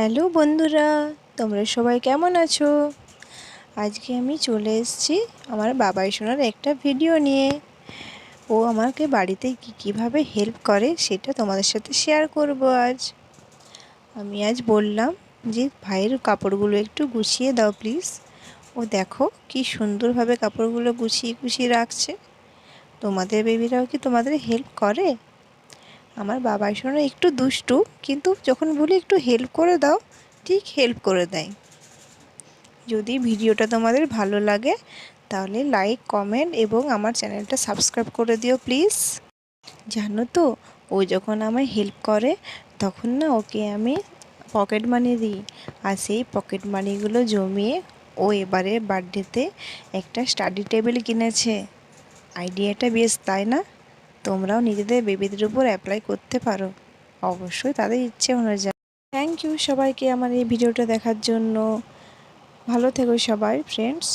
Hello বন্ধুরা, তোমরা সবাই কেমন আছো? আজকে আমি চলে এসেছি আমার বাবাই শোনার একটা ভিডিও নিয়ে। ও আমাকে বাড়িতে কী কীভাবে হেল্প করে সেটা তোমাদের সাথে শেয়ার করব আজ। আমি আজ বললাম যে ভাইয়ের কাপড়গুলো একটু গুছিয়ে দাও প্লিজ ও দেখো কি সুন্দরভাবে কাপড়গুলো গুছিয়ে গুছিয়ে রাখছে। তোমাদের বেবিরাও কি তোমাদের হেল্প করে? আমার বাবা শোনা একটু দুষ্টু, কিন্তু যখন বলি একটু হেল্প করে দাও, ঠিক হেল্প করে দেয়। যদি ভিডিওটা তোমাদের ভালো লাগে, তাহলে লাইক কমেন্ট এবং আমার চ্যানেলটা সাবস্ক্রাইব করে দিও প্লিজ জানো তো, ও যখন আমায় হেল্প করে, তখন না ওকে আমি পকেট মানি দিই। আর সেই পকেট মানিগুলো জমিয়ে ও এবারে বার্থডেতে একটা স্টাডি টেবিল কিনেছে। আইডিয়াটা বেশ, তাই না? তোমরাও নিজেদের বেবিদের উপর অ্যাপ্লাই করতে পারো। অবশ্যই তাদের ইচ্ছে অনুযায়ী। থ্যাংক ইউ সবাইকে আমার এই ভিডিওটা দেখার জন্য। ভালো থেকো সবাই ফ্রেন্ডস